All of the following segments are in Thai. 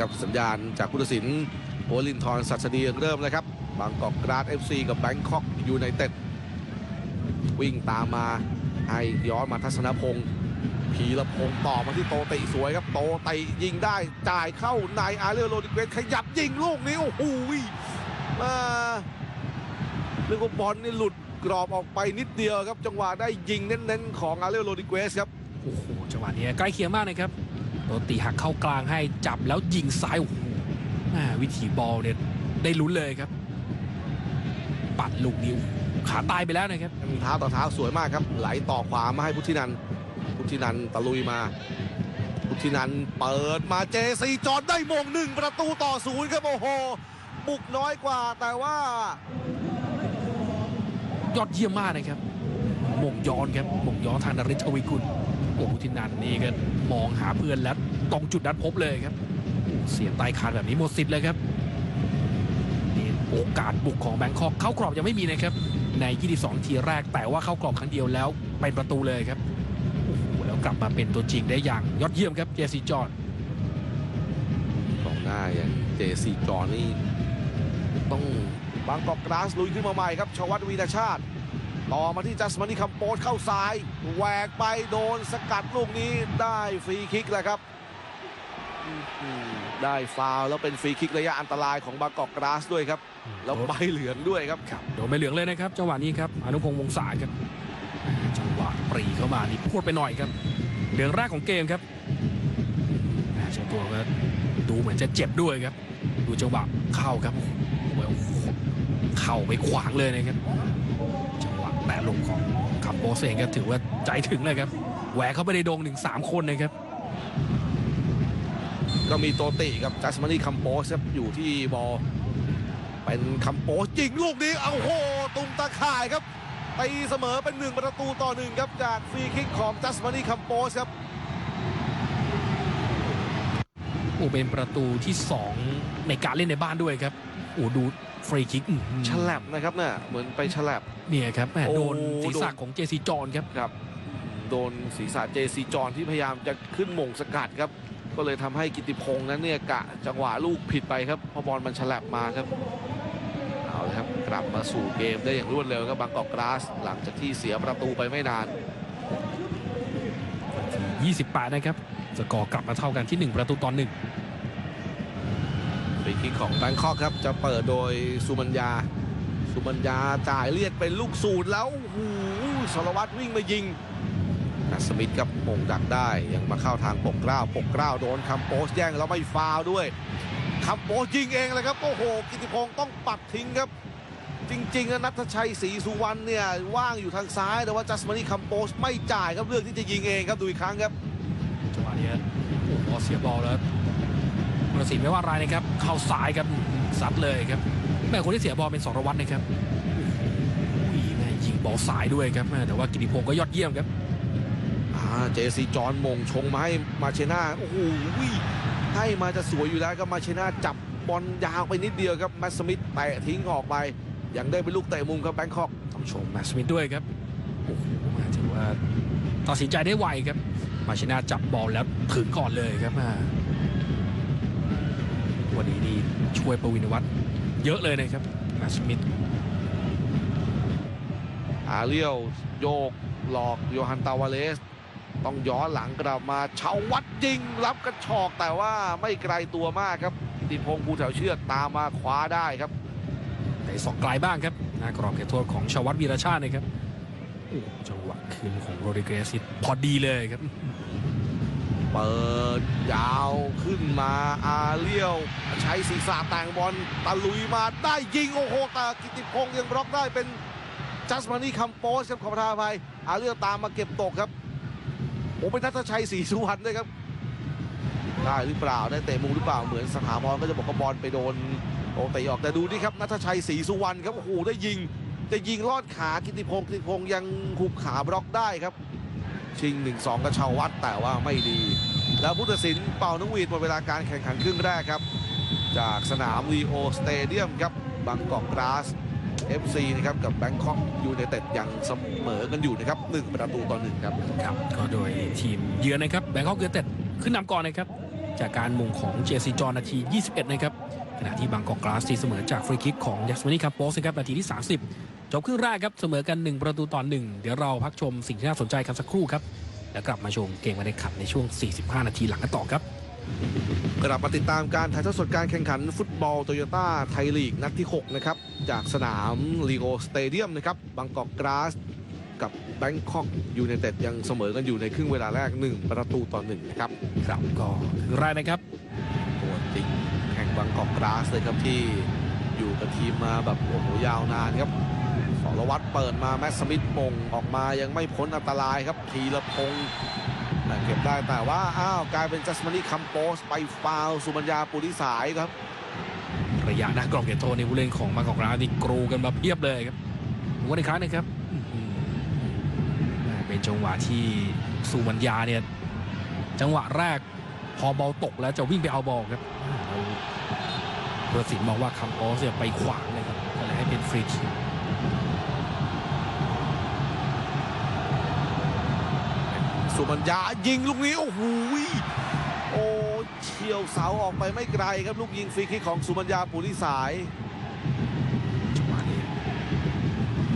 ครับสัญญาณจากผู้ตัดสินโอลินทรสัสดีเริ่มแล้วครับบางกอกกราด FC กับแบงคอกยูไนเต็ดวิ่งตามมาให้ย้อนมาทัศนพงศ์พีระพงศ์ต่อมาที่โตตะสวยครับโตตะยิงได้จ่ายเข้าในายอาเรโรดิเกสขยับยิงลูกนี้โอ้โหมาเรียกว่าบอลนี่หลุดกรอบออกไปนิดเดียวครับ จังหวะได้ยิงเน้นๆของอาเรโรดิเกสครับโอ้โหจังหวะนี้ใกล้เคียงมากนะครับ โดนตีหักเข้ากลางให้จับแล้วยิงซ้ายโอ้โหอ่าวิถีบอลเนี่ยได้ลุ้นเลยครับ ปัดลูกนิ้วขาตายไปแล้วนะครับเท้าต่อเท้าสวยมากครับ ไหลต่อขวามาให้พุทธินันท์พุทธินันท์ตะลุยมา พุทธินันท์เปิดมาเจซีจอดได้มงหนึ่งประตูต่อศูนย์ครับโอ้โหบุกน้อยกว่าแต่ว่า ยอดเยี่ยมมากนะครับหม่งย้อนครับหม่งย้อนทางนริศทวีกุล โอ้โหที่นันนี่ก็มองหาเพื่อนแล้วตรงจุดนั้นพบเลยครับ เสียใต้คานแบบนี้หมดสิทธิ์เลยครับนี่โอกาสบุกของแบงคอกเข้ากรอบยังไม่มีนะครับ ใน 22 ทีแรกแต่ว่าเข้ากรอบครั้งเดียวแล้วเป็นประตูเลยครับโอ้โหแล้วกลับมาเป็นตัวจริงได้อย่างยอดเยี่ยมครับเจสซี่จอนกองหน้าอย่างเจซีจอนนี่ต้องบางกอกกราสลุยขึ้นมาใหม่ครับชวัตวีรชาติ ต่อมาที่จัสมานีคัมโปสเข้าซ้ายแหวกไปโดนสกัดลูกนี้ได้ฟรีคิกแหละครับ ได้ฟาวแล้วเป็นฟรีคิกระยะอันตรายของบางกอกกราสด้วยครับแล้วใบเหลืองด้วยครับโดนใบเหลืองเลยนะครับจังหวะนี้ครับอนุพงษ์วงศาครับจังหวะปรีเข้ามานี่พูดไปหน่อยครับเหลืองแรกของเกมครับอ่าเจ้าตัวก็ดูเหมือนจะเจ็บด้วยครับ ดูจังหวะเข้าครับโอ้โหโอ้โหเข้าไปขวางเลยนะครับ โบสเองก็ถือว่าใจถึงเลยครับแหวกเข้าไปในโดงถึงสามคนนะครับ ก็มีโตติกับจัสมานีคัมโปสครับอยู่ที่บอลเป็นคัมโปสยิงลูกนี้เอาโหตุ่มตาข่ายครับตีเสมอเป็นหนึ่งประตูต่อหนึ่งครับจากฟรีคิกของจัสมานีคัมโปสครับโอ้เป็นประตูที่สองในการเล่นในบ้านด้วยครับโอ้ดูฟรีคิกอื้อหือฉลับนะครับเนี่ยเหมือนไปฉลับเนี่ยครับแหม่โอ้โดนศีรษะโดนของเจซีจอนครับครับ โดนศีรษะเจซีจอนที่พยายามจะขึ้นหมงสกัดครับ ก็เลยทำให้กิติพงษ์นั้นเนี่ยกะจังหวะลูกผิดไปครับเพอบอลมันฉลับมาครับเอาละครับกลับมาสู่เกมได้อย่างรวดเร็วครับบางกอกกราส หลังจากที่เสียประตูไปไม่นาน28นะครับสกอร์กลับมาเท่ากันที่ 1 ประตูต่อหนึ่งฟรี คิกของแบงคอกครับจะเปิดโดยสุมัญญา สุมัญญาจ่ายเลียดเป็นลูกสูตรแล้วโอ้โหสารวัตรวิ่งมายิงนัสมิธครับมงดักได้ยังมาเข้าทางปกเกล้าปกเกล้าโดนคัมโปสแย่งแล้วไม่ฟาวด้วยคัมโปสยิงเองเลยครับโอ้โหกิติพงศ์ต้องปัดทิ้งครับ จริงๆนะนัทชัยศรีสุวรรณเนี่ยว่างอยู่ทางซ้ายแต่ว่าจัสมานีคัมโปสไม่จ่ายครับเลือกที่จะยิงเองครับดูอีกครั้งครับจังหวะนี้โอ้โหเสียบอลแล้วประสิทธิ์ไม่ว่าอะไรนะครับ เข้าซ้ายครับซัดเลยครับแม่คนที่เสียบอลเป็นสรวัตรนะครับโอ้โหแม่ยิงบอลสายด้วยครับแม่แต่ว่ากิติพงศ์ก็ยอดเยี่ยมครับอ่าเจซีจอห์นมงชงมาให้มาเชน่าโอ้โหให้มาจะสวยอยู่แล้วครับมาเชน่าจับบอลยาวไปนิดเดียวครับแมตต์สมิธเตะทิ้งออกไปยังได้เป็นลูกเตะมุมครับแบงคอกต้องชมแมตต์สมิธด้วยครับโอ้โหถือว่าตัดสินใจได้ไวครับ มาชินาจับบอลแล้วถึงก่อนเลยครับอ่า วันนี้นี่ช่วยประวินวัฒน์เยอะเลยนะครับแมตต์สมิธอาเรียวโยกหลอกโยฮันตาวาเลส ต้องย้อนหลังกลับมาชาววัดยิงรับกระชอกแต่ว่าไม่ไกลตัวมากครับติพงศ์ภูแถวเชือกตามมาคว้าได้ครับแต่สองไกลบ้างครับหน้ากรอบเขตโทษของชาวัตวีรชาตินะครับจังหวะคืนของโรดิเกสนี่พอดีเลยครับ เปิดยาวขึ้นมาอาเลี้ยว ใช้ศีรษะแต่งบอลตะลุยมาได้ยิงโอ้โหแต่กิติพงศ์ยังบล็อกได้เป็นจัสมานี่คัมโปสครับขอประทานภัยอาเลี้ยวตามมาเก็บตกครับโอ้เป็นนัทชัยศรีสุวรรณด้วยครับได้หรือเปล่าได้เตะมุมหรือเปล่าเหมือนสถาพรก็จะบอกว่าบอลไปโดนโอเตะออกแต่ดูนี่ครับนัทชัยศรีสุวรรณครับโอ้โหได้ยิงจะยิงลอดขากิติพงศ์กิติพงศ์ยังหุบขาบล็อกได้ครับ ชิง 1-2กระเชาวัดแต่ว่าไม่ดี แล้วผู้ตัดสินเป่านกหวีดหมดเวลาการแข่งขันครึ่งแรกครับ จากสนามลีโอสเตเดียมครับบางกอกกราส FC นะครับกับแบงคอกยูไนเต็ดยังเสมอกันอยู่นะครับ1ประตูต่อหนึ่งครับครับก็โดยทีมเยือนนะครับแบงคอกยูไนเต็ดขึ้นนำก่อนนะครับ จากการมุงของเจซีจอนนาที 21 นะครับขณะที่บางกอกกราสตีเสมอจากฟรีคิกของยัสมานีคาโปสนะครับนาทีที่ 30 จบครึ่งแรกครับเสมอกัน 1 ประตูต่อ1เดี๋ยวเราพักชมสิ่งที่น่าสนใจกันสักครู่ครับ แล้วกลับมาชมเกมการแข่งขันในช่วง 45 นาทีหลังกันต่อครับ กลับมาติดตามการถ่ายทอดสดการแข่งขันฟุตบอลโตโยต้าไทยลีกนัดที่ 6 นะครับ จากสนามลีโอสเตเดียมนะครับบางกอกกราสกับแบงคอกยูไนเต็ดยังเสมอกันอยู่ในครึ่งเวลาแรก 1 ประตูต่อ1นะครับครับก็ครึ่งแรกนะครับตัวจริงแห่งบางกอกกราสเลยครับที่อยู่กับทีมมาแบบโอ้โหยาวนานครับ สรวัตรเปิดมาแมตต์สมิธมงออกมายังไม่พ้นอันตรายครับทีละพงษ์แต่เก็บได้แต่ว่าอ้าวกลายเป็นจัสมานีคัมโปสไปฟาวล์สุบัญญาปุริสายครับ ระยะหน้ากรอบเขตโทษในผู้เล่นของบางกอกกราสนี่กรูกันมาเพียบเลยครับผมว่าในครั้งนะครับอื้อหือแหม่เป็นจังหวะที่สุบัญญาเนี่ยจังหวะแรกพอบอลตกแล้วจะวิ่งไปเอาบอลครับแล้วเบอร์สินมองว่าคัมออสเนี่ยไปขวางเลยครับก็เลยให้เป็นฟรีคิก สุบัญญายิงลูกนี้โอ้โหโอ้เฉียวเสาออกไปไม่ไกลครับลูกยิงฟรีคิกของสุบัญญาปุริสายจังหวะนี้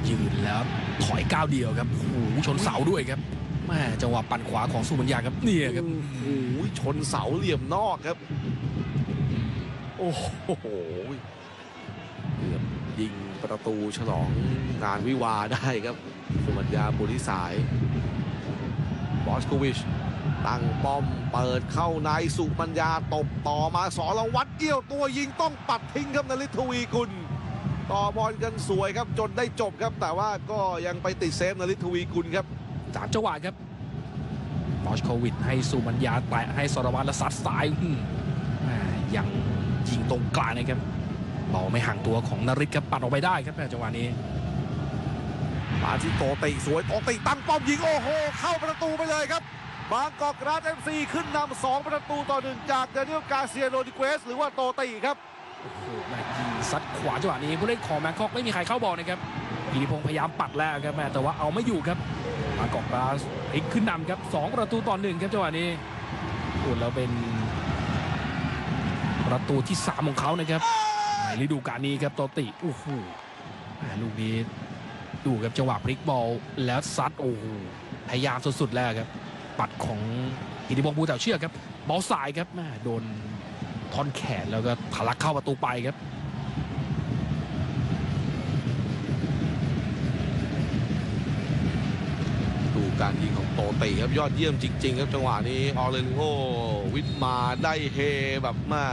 ยืนแล้วถอยก้าวเดียวครับโอ้โหชนเสาด้วยครับแม่จังหวะปั่นขวาของสุบัญญาครับเนี่ยครับโอ้โหชนเสาเหลี่ยมนอกครับ โอ้โหเกือบยิงประตูฉลองงานวิวาห์ได้ครับสุบัญญาปุริสาย บอสโควิชตั้งป้อมเปิดเข้าในสุปัญญาตบต่อมาสอรวัตรเกี่ยวตัวยิงต้องปัดทิ้งครับนฤทธวีกุล ต่อบอลกันสวยครับจนได้จบครับ แต่ว่าก็ยังไปติดเซฟนฤทธวีกุลครับสามจังหวะครับบอชโควิดให้สุมัญญาแตะให้สรวัตรและซัดซ้ายยังยิงตรงกลางนะครับบอลไม่ห่างตัวของนริศครับปัดออกไปได้ครับแม่จังหวะนี้ มาที่โตติสวยโตติตั้งป้อมยิงโอ้โห เข้าประตูไปเลยครับ บางกอกกราสเอฟซีขึ้นนำสองประตูต่อหนึ่งจากเดนิเอลกาเซียโรดิเกสหรือว่าโตติครับโอ้โหแม่ยิงซัดขวาจังหวะนี้ผู้เล่นของแมงคอกไม่มีใครเข้าบอลนะครับกิติพงศ์พยายามปัดแล้วครับแม่แต่ว่าเอาไม่อยู่ครับบางกอกกราสพลิกขึ้นนำครับสองประตูต่อหนึ่งครับจังหวะนี้โอ้แล้วเป็นประตูที่สามของเขานะครับในฤดูกาลนี้ครับโตติโอ้โหแม่ลูกนี้ ดูครับจังหวะพลิกบอลแล้วซัดโอ้โหพยายามสุดๆแล้วครับ ปัดของกิติพงศ์ภูเต่าเชือกครับบอลสายครับแม่โดนท่อนแขนแล้วก็ทะลักเข้าประตูไปครับดูการยิงของโตติครับยอดเยี่ยมจริง ๆ ครับจังหวะนี้ออเลนโอวิทมาได้เฮแบบมา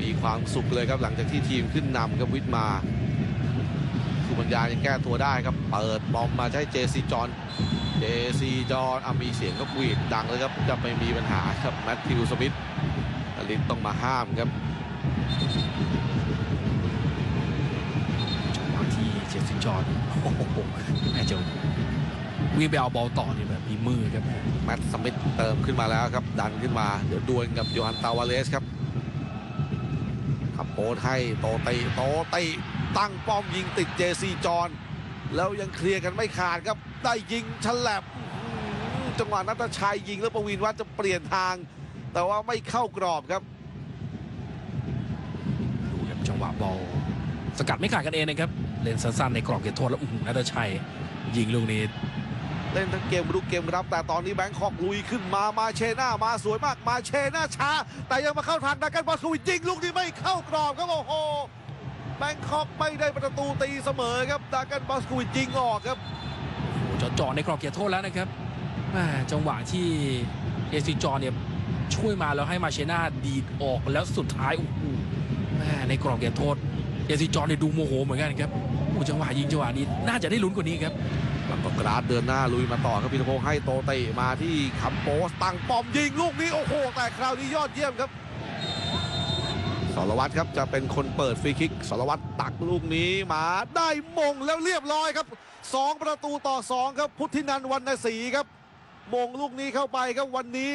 มีความสุขเลยครับหลังจากที่ทีมขึ้นนำครับวิทมา สุบัญญายังแก้ตัวได้ครับ เปิดบอมมาจะให้เจซีจอนเจซีจอนอะมีเสียงก็กวีดดังเลยครับ จะไม่มีปัญหาครับแมทธิวสมิธอลินต้องมาห้ามครับจังหวะที่เจฟฟินจอห์นโอ้โหแม่เจ้าวิ่งไปเอาบอลต่อเนี่ยแบบมีมือครับแมตต์สมิธเติมขึ้นมาแล้วครับ ดันขึ้นมา เดี๋ยวดวลกับโยฮันตาวาเลสครับขับโพสให้โตติโตติ ตั้งป้อมยิงติดเจซีจอนแล้วยังเคลียร์กันไม่ขาดครับ ได้ยิงฉลับอื้อหือจังหวะนัทชัยยิงแล้วประวินวัดจะเปลี่ยนทาง แต่ว่าไม่เข้ากรอบครับดูครับจังหวะบอลสกัดไม่ขาดกันเองนะครับ เล่นสั้นๆในกรอบเขตโทษแล้วอุ้งนัทชัย ยิงลูกนี้เล่นทั้งเกมรุกเกมรับ แต่ตอนนี้แบงคอกลุยขึ้นมามาเชน่ามาสวยมากมาเชน่าช้า แต่ยังมาเข้าทางดักกันบอลสวิตยิงลูกนี้ไม่เข้ากรอบครับโอ้โห แบงคอกไม่ได้ประตูตีเสมอครับดักกันบอลสวิตยิงออกครับโอ้โหจอๆในกรอบเขตโทษแล้วนะครับแม่จังหวะที่เอซิจอห์นเนี่ยช่วยมาแล้วให้มาเชน่าดีดออกแล้วสุดท้ายโอ้โหแม่ในกรอบเขตโทษเอซิจอห์นเนี่ยดูโมโหเหมือนกันครับโอ้จังหวะยิงจังหวะนี้น่าจะได้ลุ้นกว่านี้ครับบางกอกกราดเดินหน้าลุยมาต่อครับพิทพงศ์ให้โตเตะมาที่คัมโปสตั้งป้อมยิงลูกนี้โอ้โหแต่คราวนี้ยอดเยี่ยมครับ สรวัตรครับจะเป็นคนเปิดฟรีคิกสรวัตรตักลูกนี้มาได้มงแล้วเรียบร้อยครับสองประตูต่อสองครับ พุทธินันวรรณศรีครับ มงลูกนี้เข้าไปครับวันนี้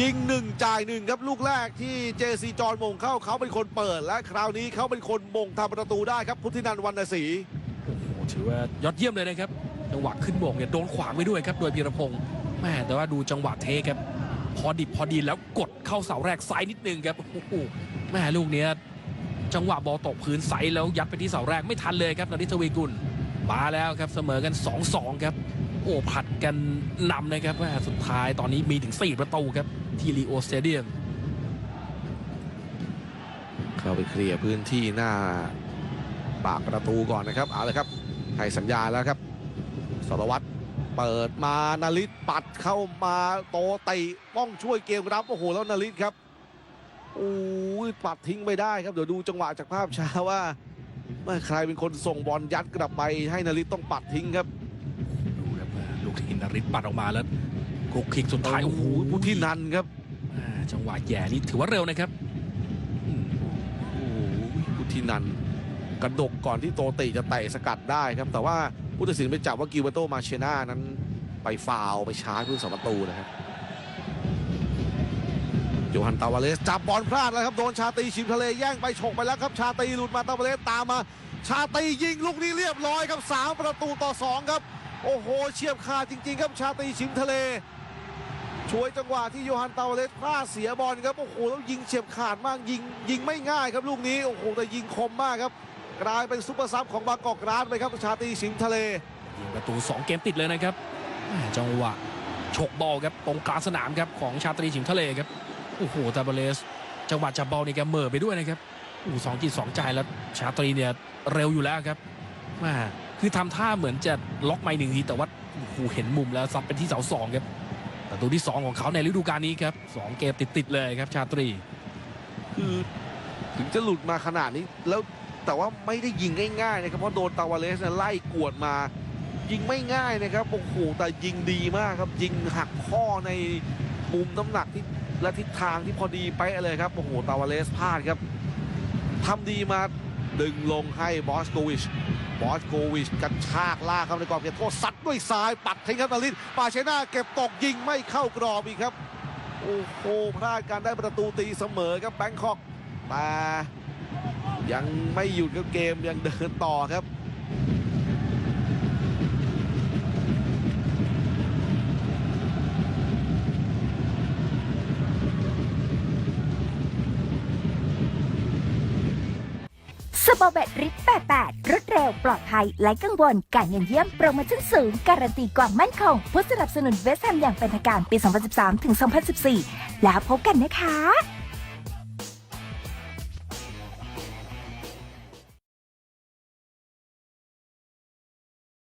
ยิงหนึ่งจ่ายหนึ่งครับลูกแรกที่เจซีจอนมงเข้าเขาเป็นคนเปิด และคราวนี้เขาเป็นคนมงทำประตูได้ครับ พุทธินันวรรณศรีโอ้โหถือว่ายอดเยี่ยมเลยนะครับจังหวะขึ้นโบกเนี่ยโดนขวางไว้ด้วยครับโดยพีรพงศ์แม่แต่ว่าดูจังหวะเทครับ พอดิบพอดีแล้วกดเข้าเสาแรกซ้ายนิดนึงครับโอ้โหแม่ลูกเนี้ยจังหวะบอลตกพื้นใสแล้วยัดไปที่เสาแรกไม่ทันเลยครับนาริทวีกุลมาแล้วครับเสมอกัน 2-2 ครับ โอ้ผัดกันนำนะครับแม่สุดท้ายตอนนี้มีถึง 4 ประตูครับ ที่ลีโอสเตเดียมเข้าไปเคลียร์พื้นที่หน้าปากประตูก่อนนะครับ เอาเลยครับให้สัญญาแล้วครับสรวัตร เปิดมานาริตปัดเข้ามาโตติต้องช่วยเกมรับโอ้โหแล้วนาริตครับโอ้ยปัดทิ้งไม่ได้ครับเดี๋ยวดูจังหวะจากภาพช้าว่าเมื่อใครเป็นคนส่งบอลยัดกลับไปให้นาริตต้องปัดทิ้งครับดูครับลูกที่นาริตปัดออกมาแล้วคุกคิกสุดท้ายโอ้โหผู้ที่นันครับอ่าจังหวะแย่นี่ถือว่าเร็วนะครับอืมโอ้โหพุทธินัน กระดกก่อนที่โตติจะเตะสกัดได้ครับ แต่ว่าผู้ตัดสินไปจับว่ากิวเบโตมาเชน่านั้นไปฟาวไปชาร์จพื้นสองประตูนะครับโยฮันตาวาเลสจับบอลพลาดแล้วครับ โดนชาตีชิมทะเลแย่งไปฉกไปแล้วครับ ชาตีหลุดมาตาวาเลสตามมา ชาตียิงลูกนี้เรียบร้อยครับสามประตูต่อสองครับโอ้โหเฉียบขาดจริงๆครับชาตีชิมทะเลช่วยจังหวะที่โยฮันตาวาเลสพลาดเสียบอลครับโอ้โหแล้วยิงเฉียบขาดมากยิงยิงไม่ง่ายครับลูกนี้โอ้โหแต่ยิงคมมากครับ กลายเป็นซุปเปอร์ซับของบางกอกกราสไปครับชาตรีชิมทะเลยิงประตู 2 เกมติดเลยนะครับแม่จังหวะฉกบอลครับตรงกลางสนามครับของชาตรีฉิมทะเลครับโอ้โหตาบาเลส จังหวะจับบอลนี่แกเหม่อไปด้วยนะครับโอ้โหสองจิตสองใจแล้วชาตรีเนี่ยเร็วอยู่แล้วครับแม่คือทำท่าเหมือนจะล็อกไม่หนึ่งทีแต่ว่าโอ้โหเห็นมุมแล้วซับเป็นที่เสาสองครับประตูที่สองของเขาในฤดูกาลนี้ครับสองเกมติดๆเลยครับชาตรี คือถึงจะหลุดมาขนาดนี้แล้ว แต่ว่าไม่ได้ยิงง่ายๆนะครับเพราะโดนตาวาเลสเนี่ยไล่กวดมา ยิงไม่ง่ายนะครับโอ้โหแต่ยิงดีมากครับยิงหักข้อในมุมน้ำหนักที่และทิศทางที่พอดีไปเลยครับโอ้โหตาวาเลสพลาดครับทำดีมาดึงลงให้บอสโกวิชบอสโกวิชกระชากลากเข้าในกรอบเขตโทษซัดด้วยซ้ายปัดทิ้งครับนารินปาเชน่าเก็บตกยิงไม่เข้ากรอบอีกครับ โอ้โหพลาดการได้ประตูตีเสมอครับแบงคอกแต่ ยังไม่หยุดครับเกมยังเดินต่อครับสปอเบตริป88รถเร็วปลอดภัยไร้กังวล การเงินเยี่ยมโปรโมชั่นสูง การันตีความมั่นคง ผู้สนับสนุนเวสแฮมอย่างเป็นทางการปี 2013 ถึง 2014 แล้วพบกันนะคะ